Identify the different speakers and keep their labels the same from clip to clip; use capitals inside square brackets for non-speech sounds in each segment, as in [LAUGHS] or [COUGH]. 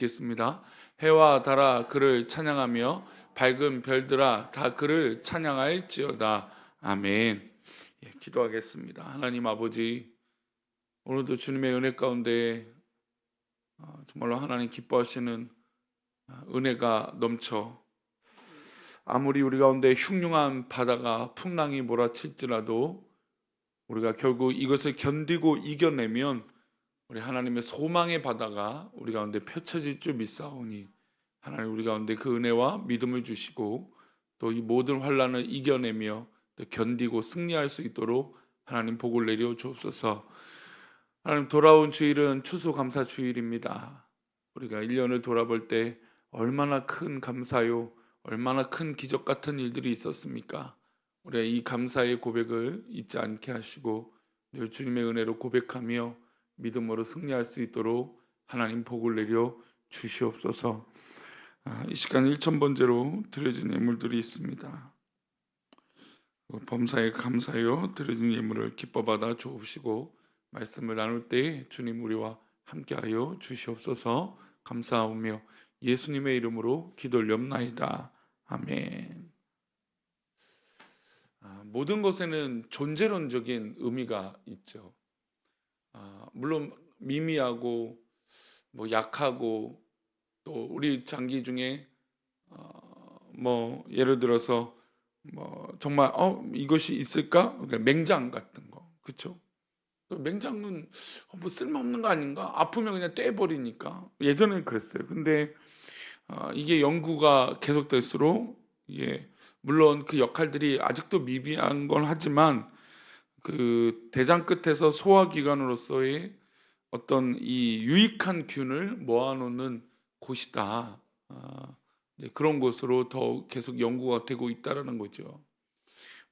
Speaker 1: 읽겠습니다. 해와 달아 그를 찬양하며 밝은 별들아 다 그를 찬양할지어다. 아멘. 예, 기도하겠습니다. 하나님 아버지 오늘도 주님의 은혜 가운데 어, 정말로 하나님 기뻐하시는 어, 은혜가 넘쳐 아무리 우리 가운데 흉흉한 바다가 풍랑이 몰아칠지라도 우리가 결국 이것을 견디고 이겨내면 우리 하나님의 소망의 바다가 우리 가운데 펼쳐질 줄 믿사오니 하나님 우리 가운데 그 은혜와 믿음을 주시고 또 이 모든 환란을 이겨내며 또 견디고 승리할 수 있도록 하나님 복을 내려 주옵소서. 하나님 돌아온 주일은 추수 감사 주일입니다. 우리가 1년을 돌아볼 때 얼마나 큰 감사요, 얼마나 큰 기적 같은 일들이 있었습니까? 우리가 이 감사의 고백을 잊지 않게 하시고 늘 주님의 은혜로 고백하며 믿음으로 승리할 수 있도록 하나님 복을 내려 주시옵소서. 아, 이 시간 1천 번째로 드려진 예물들이 있습니다. 그 범사에 감사하여 드려진 예물을 기뻐 받아 주옵시고 말씀을 나눌 때 주님 우리와 함께하여 주시옵소서. 감사하며 예수님의 이름으로 기도올렵나이다. 아멘. 아, 모든 것에는 존재론적인 의미가 있죠. 아, 물론 미미하고 뭐 약하고 또 우리 장기 중에 어, 뭐 예를 들어서 뭐 정말 어 이것이 있을까? 그러니까 맹장 같은 거 그렇죠? 맹장은 어, 뭐 쓸모없는 거 아닌가? 아프면 그냥 떼버리니까 예전에는 그랬어요. 근데 어, 이게 연구가 계속될수록 이게 물론 그 역할들이 아직도 미비한 건 하지만 그 대장 끝에서 소화 기관으로서의 어떤 이 유익한 균을 모아놓는 곳이다. 아, 네, 그런 곳으로 더 계속 연구가 되고 있다라는 거죠.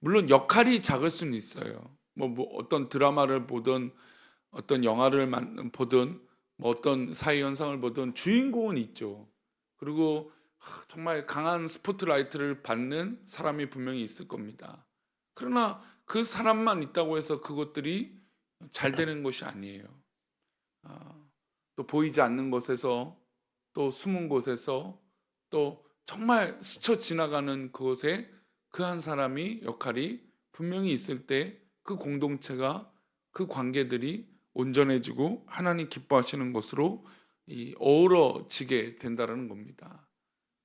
Speaker 1: 물론 역할이 작을 수는 있어요. 뭐, 뭐 어떤 드라마를 보든 어떤 영화를 만- 보든 뭐 어떤 사회 현상을 보든 주인공은 있죠. 그리고 하, 정말 강한 스포트라이트를 받는 사람이 분명히 있을 겁니다. 그러나 그 사람만 있다고 해서 그것들이 잘 되는 것이 아니에요. 아, 또 보이지 않는 곳에서 또 숨은 곳에서 또 정말 스쳐 지나가는 그곳에 그 한 사람이 역할이 분명히 있을 때 그 공동체가 그 관계들이 온전해지고 하나님 기뻐하시는 것으로 이 어우러지게 된다는 겁니다.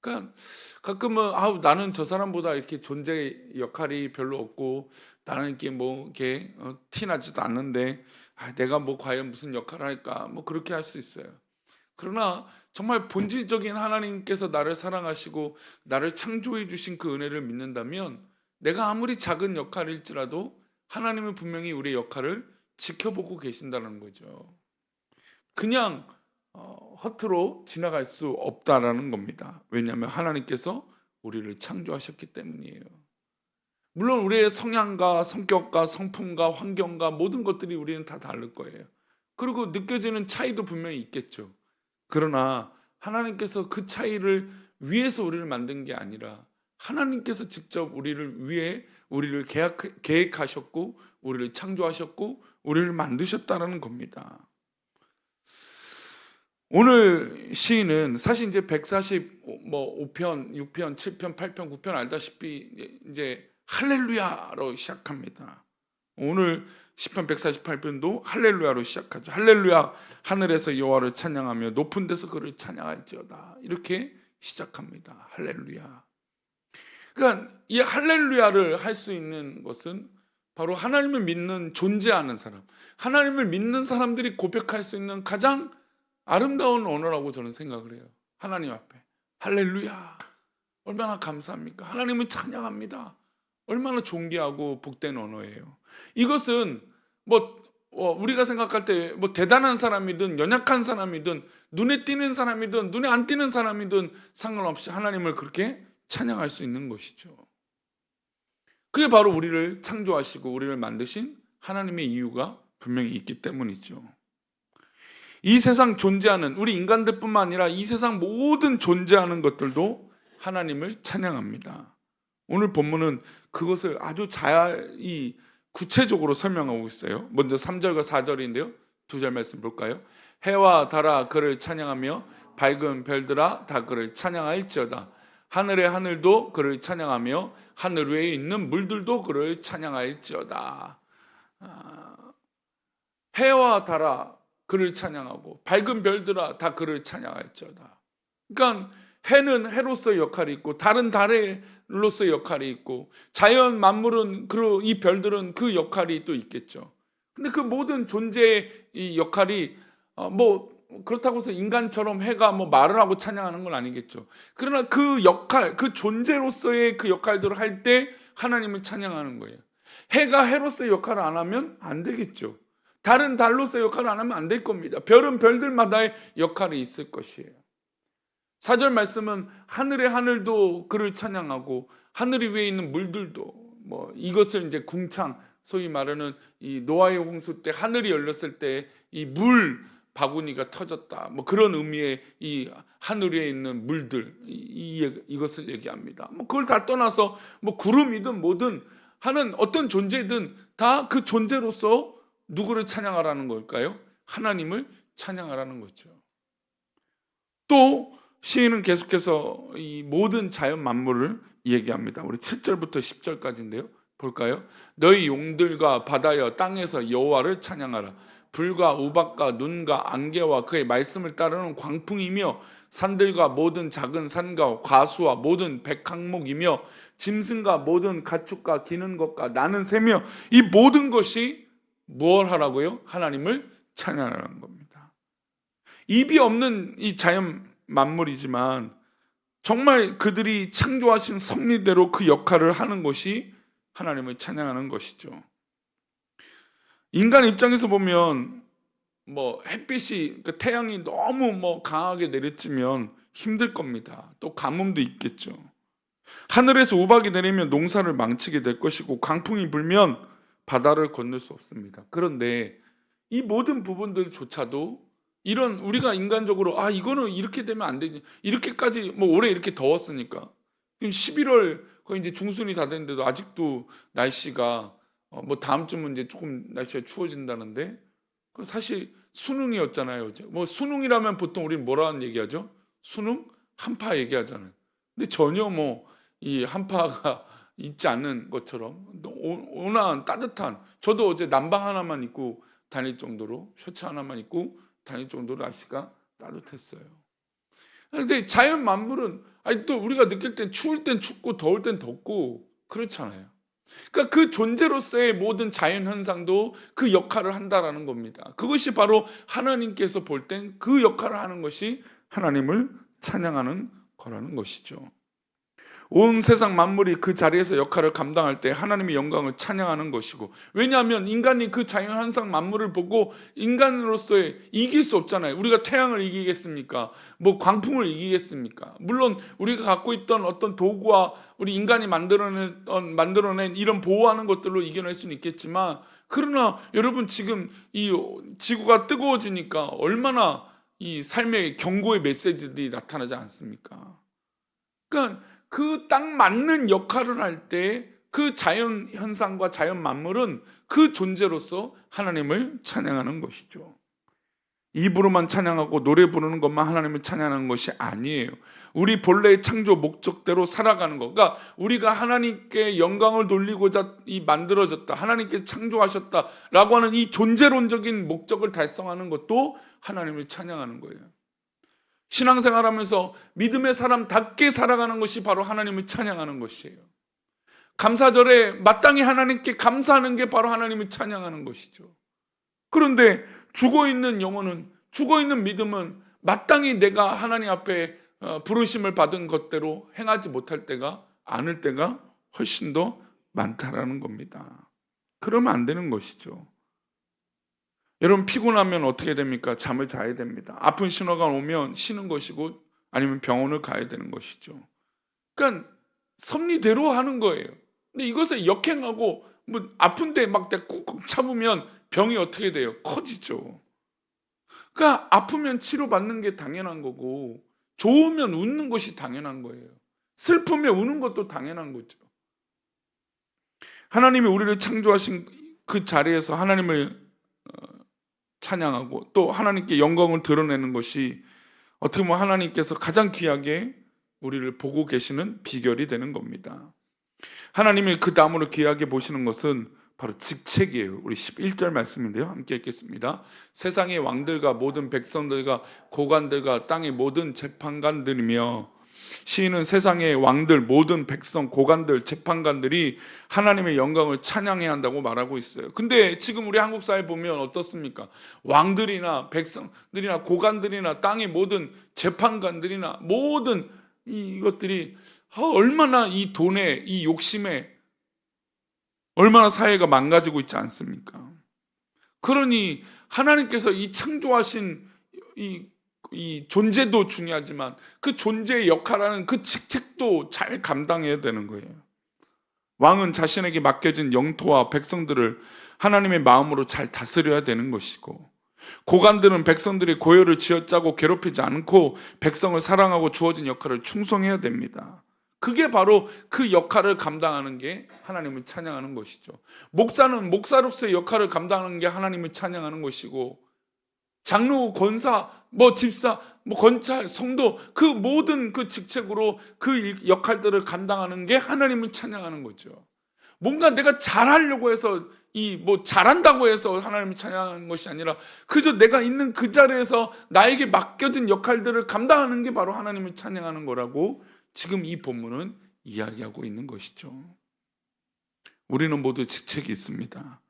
Speaker 1: 그러니까 가끔은 아우 나는 저 사람보다 이렇게 존재 역할이 별로 없고 나는 이렇게 뭐 이렇게 어, 티 나지도 않는데 아, 내가 뭐 과연 무슨 역할을 할까 뭐 그렇게 할 수 있어요. 그러나 정말 본질적인 하나님께서 나를 사랑하시고 나를 창조해 주신 그 은혜를 믿는다면 내가 아무리 작은 역할일지라도 하나님은 분명히 우리의 역할을 지켜보고 계신다는 거죠. 그냥 어, 허투루 지나갈 수 없다라는 겁니다. 왜냐하면 하나님께서 우리를 창조하셨기 때문이에요. 물론 우리의 성향과 성격과 성품과 환경과 모든 것들이 우리는 다 다를 거예요. 그리고 느껴지는 차이도 분명히 있겠죠. 그러나 하나님께서 그 차이를 위해서 우리를 만든 게 아니라 하나님께서 직접 우리를 위해 우리를 계약, 계획하셨고 우리를 창조하셨고 우리를 만드셨다라는 겁니다. 오늘 시인은 사실 이제 145뭐 5편, 6편, 7편, 8편, 9편 알다시피 이제 할렐루야로 시작합니다. 오늘 시편 148편도 할렐루야로 시작하죠. 할렐루야 하늘에서 여호와를 찬양하며 높은 데서 그를 찬양할지어다. 이렇게 시작합니다. 할렐루야. 그러니까 이 할렐루야를 할 수 있는 것은 바로 하나님을 믿는 존재하는 사람, 하나님을 믿는 사람들이 고백할 수 있는 가장 아름다운 언어라고 저는 생각을 해요. 하나님 앞에 할렐루야. 얼마나 감사합니까? 하나님을 찬양합니다. 얼마나 존귀하고 복된 언어예요. 이것은 뭐 어, 우리가 생각할 때 뭐 대단한 사람이든 연약한 사람이든 눈에 띄는 사람이든 눈에 안 띄는 사람이든 상관없이 하나님을 그렇게 찬양할 수 있는 것이죠. 그게 바로 우리를 창조하시고 우리를 만드신 하나님의 이유가 분명히 있기 때문이죠. 이 세상 존재하는 우리 인간들뿐만 아니라 이 세상 모든 존재하는 것들도 하나님을 찬양합니다. 오늘 본문은 그것을 아주 잘이 구체적으로 설명하고 있어요. 먼저 3절과 4절인데요. 두 절 말씀 볼까요? 해와 달아 그를 찬양하며 밝은 별들아 다 그를 찬양할지어다 하늘의 하늘도 그를 찬양하며 하늘 위에 있는 물들도 그를 찬양할지어다 아, 해와 달아 그를 찬양하고 밝은 별들아 다 그를 찬양할지어다 그러니까 해는 해로서의 역할이 있고 다른 달로서의 역할이 있고 자연 만물은 그리고 이 별들은 그 역할이 또 있겠죠. 근데 그 모든 존재의 이 역할이 어, 뭐 그렇다고 해서 인간처럼 해가 뭐 말을 하고 찬양하는 건 아니겠죠. 그러나 그 역할, 그 존재로서의 그 역할들을 할 때 하나님을 찬양하는 거예요. 해가 해로서의 역할을 안 하면 안 되겠죠. 다른 달로서의 역할을 안 하면 안 될 겁니다. 별은 별들마다의 역할이 있을 것이에요. 사절 말씀은 하늘의 하늘도 그를 찬양하고 하늘 위에 있는 물들도 뭐 이것을 이제 궁창 소위 말하는 이 노아의 홍수 때 하늘이 열렸을 때 이 물 바구니가 터졌다 뭐 그런 의미의 이 하늘 위에 있는 물들 이, 이 이것을 얘기합니다. 뭐 그걸 다 떠나서 뭐 구름이든 뭐든 하는 어떤 존재든 다 그 존재로서 누구를 찬양하라는 걸까요? 하나님을 찬양하라는 거죠. 또 시인은 계속해서 이 모든 자연 만물을 얘기합니다. 우리 7절부터 10절까지인데요. 볼까요? 너희 용들과 바다여 땅에서 여호와를 찬양하라. 불과 우박과 눈과 안개와 그의 말씀을 따르는 광풍이며 산들과 모든 작은 산과 과수와 모든 백항목이며 짐승과 모든 가축과 기는 것과 나는 새며 이 모든 것이 무엇 하라고요? 하나님을 찬양하라는 겁니다. 입이 없는 이 자연 만물이지만 정말 그들이 창조하신 섭리대로 그 역할을 하는 것이 하나님을 찬양하는 것이죠. 인간 입장에서 보면 뭐 햇빛이 그 태양이 너무 뭐 강하게 내리쬐면 힘들 겁니다. 또 가뭄도 있겠죠. 하늘에서 우박이 내리면 농사를 망치게 될 것이고 강풍이 불면 바다를 건널 수 없습니다. 그런데 이 모든 부분들조차도 이런 우리가 인간적으로 아 이거는 이렇게 되면 안 되지 이렇게까지 뭐 올해 이렇게 더웠으니까 지금 11월 거의 이제 중순이 다 됐는데도 아직도 날씨가 어, 뭐 다음 주면 이제 조금 날씨가 추워진다는데 그 사실 수능이었잖아요. 어제. 뭐 수능이라면 보통 우리는 뭐라는 얘기하죠? 수능 한파 얘기하잖아요. 근데 전혀 뭐 이 한파가 [LAUGHS] 있지 않는 것처럼 오- 온화한 따뜻한 저도 어제 난방 하나만 입고 다닐 정도로 셔츠 하나만 입고 다닐 정도로 날씨가 따뜻했어요. 근데 자연 만물은 아니 또 우리가 느낄 땐 추울 땐 춥고 더울 땐 덥고 그렇잖아요. 그러니까 그 존재로서의 모든 자연 현상도 그 역할을 한다라는 겁니다. 그것이 바로 하나님께서 볼 땐 그 역할을 하는 것이 하나님을 찬양하는 거라는 것이죠. 온 세상 만물이 그 자리에서 역할을 감당할 때 하나님의 영광을 찬양하는 것이고 왜냐하면 인간이 그 자연 현상 만물을 보고 인간으로서의 이길 수 없잖아요. 우리가 태양을 이기겠습니까? 뭐 광풍을 이기겠습니까? 물론 우리가 갖고 있던 어떤 도구와 우리 인간이 만들어낸 만들어낸 이런 보호하는 것들로 이겨낼 수는 있겠지만 그러나 여러분 지금 이 지구가 뜨거워지니까 얼마나 이 삶의 경고의 메시지들이 나타나지 않습니까? 그러니까 그 딱 맞는 역할을 할 때 그 자연 현상과 자연 만물은 그 존재로서 하나님을 찬양하는 것이죠. 입으로만 찬양하고 노래 부르는 것만 하나님을 찬양하는 것이 아니에요. 우리 본래의 창조 목적대로 살아가는 것. 그러니까 우리가 하나님께 영광을 돌리고자 이 만들어졌다. 하나님께 창조하셨다라고 하는 이 존재론적인 목적을 달성하는 것도 하나님을 찬양하는 거예요. 신앙생활 하면서 믿음의 사람답게 살아가는 것이 바로 하나님을 찬양하는 것이에요. 감사절에 마땅히 하나님께 감사하는 게 바로 하나님을 찬양하는 것이죠. 그런데 죽어 있는 영혼은 죽어 있는 믿음은 마땅히 내가 하나님 앞에 어, 부르심을 받은 것대로 행하지 못할 때가 않을 때가 훨씬 더 많다라는 겁니다. 그러면 안 되는 것이죠. 여러분 피곤하면 어떻게 됩니까? 잠을 자야 됩니다. 아픈 신호가 오면 쉬는 것이고 아니면 병원을 가야 되는 것이죠. 그러니까 섭리대로 하는 거예요. 근데 이것을 역행하고 뭐 아픈데 막 꾹꾹 참으면 병이 어떻게 돼요? 커지죠. 그러니까 아프면 치료받는 게 당연한 거고 좋으면 웃는 것이 당연한 거예요. 슬프면 우는 것도 당연한 거죠. 하나님이 우리를 창조하신 그 자리에서 하나님을 어, 찬양하고 또 하나님께 영광을 드러내는 것이 어떻게 보면 하나님께서 가장 귀하게 우리를 보고 계시는 비결이 되는 겁니다. 하나님이 그 다음으로 귀하게 보시는 것은 바로 직책이에요. 우리 11절 말씀인데요. 함께 읽겠습니다. 세상의 왕들과 모든 백성들과 고관들과 땅의 모든 재판관들이며 시인은 세상의 왕들, 모든 백성, 고관들, 재판관들이 하나님의 영광을 찬양해야 한다고 말하고 있어요. 근데 지금 우리 한국 사회 보면 어떻습니까? 왕들이나 백성들이나 고관들이나 땅의 모든 재판관들이나 모든 이- 이것들이 아, 얼마나 이 돈에, 이 욕심에 얼마나 사회가 망가지고 있지 않습니까? 그러니 하나님께서 이 창조하신 이, 이 존재도 중요하지만 그 존재의 역할하는 그 직책도 잘 감당해야 되는 거예요. 왕은 자신에게 맡겨진 영토와 백성들을 하나님의 마음으로 잘 다스려야 되는 것이고 고관들은 백성들의 고열을 쥐어짜고 괴롭히지 않고 백성을 사랑하고 주어진 역할을 충성해야 됩니다. 그게 바로 그 역할을 감당하는 게 하나님을 찬양하는 것이죠. 목사는 목사로서의 역할을 감당하는 게 하나님을 찬양하는 것이고 장로, 권사, 뭐 집사, 뭐 건찰, 성도 그 모든 그 직책으로 그 일- 역할들을 감당하는 게 하나님을 찬양하는 거죠. 뭔가 내가 잘하려고 해서 이 뭐 잘한다고 해서 하나님을 찬양하는 것이 아니라 그저 내가 있는 그 자리에서 나에게 맡겨진 역할들을 감당하는 게 바로 하나님을 찬양하는 거라고 지금 이 본문은 이야기하고 있는 것이죠. 우리는 모두 직책이 있습니다.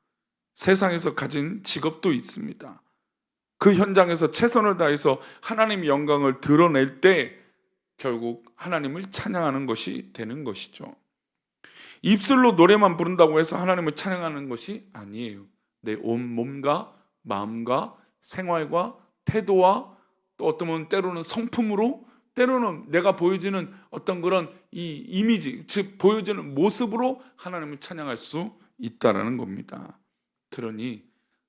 Speaker 1: 세상에서 가진 직업도 있습니다. 그 현장에서 최선을 다해서 하나님의 영광을 드러낼 때 결국 하나님을 찬양하는 것이 되는 것이죠. 입술로 노래만 부른다고 해서 하나님을 찬양하는 것이 아니에요. 내 온 몸과 마음과 생활과 태도와 또 어떤 때로는 성품으로 때로는 내가 보여지는 어떤 그런 이 이미지, 즉 보여지는 모습으로 하나님을 찬양할 수 있다라는 겁니다. 그러니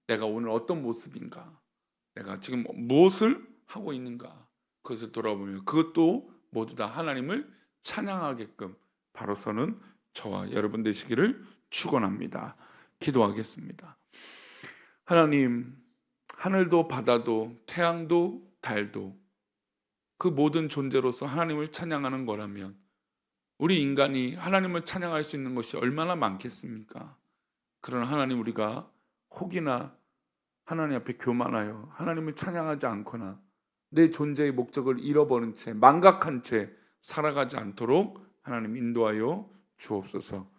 Speaker 1: 내가 오늘 어떤 모습인가? 내가 지금 무엇을 하고 있는가? 그것을 돌아보면 그것도 모두 다 하나님을 찬양하게끔 바로 서는 저와 여러분 되시기를 축원합니다. 기도하겠습니다. 하나님, 하늘도 바다도 태양도 달도 그 모든 존재로서 하나님을 찬양하는 거라면 우리 인간이 하나님을 찬양할 수 있는 것이 얼마나 많겠습니까? 그러나 하나님 우리가 혹이나 하나님 앞에 교만하여 하나님을 찬양하지 않거나 내 존재의 목적을 잃어버린 채 망각한 채 살아가지 않도록 하나님 인도하여 주옵소서.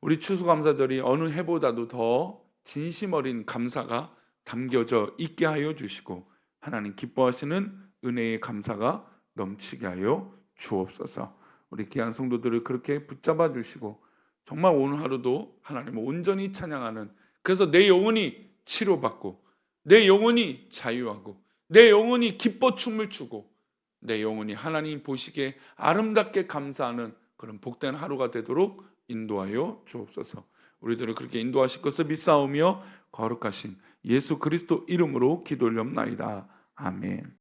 Speaker 1: 우리 추수감사절이 어느 해보다도 더 진심 어린 감사가 담겨져 있게 하여 주시고 하나님 기뻐하시는 은혜의 감사가 넘치게 하여 주옵소서. 우리 귀한 성도들을 그렇게 붙잡아 주시고 정말 오늘 하루도 하나님을 온전히 찬양하는 그래서 내 영혼이 치료받고 내 영혼이 자유하고 내 영혼이 기뻐 춤을 추고 내 영혼이 하나님 보시기에 아름답게 감사하는 그런 복된 하루가 되도록 인도하여 주옵소서. 우리들을 그렇게 인도하실 것을 믿사오며 거룩하신 예수 그리스도 이름으로 기도 올렵나이다. 아멘.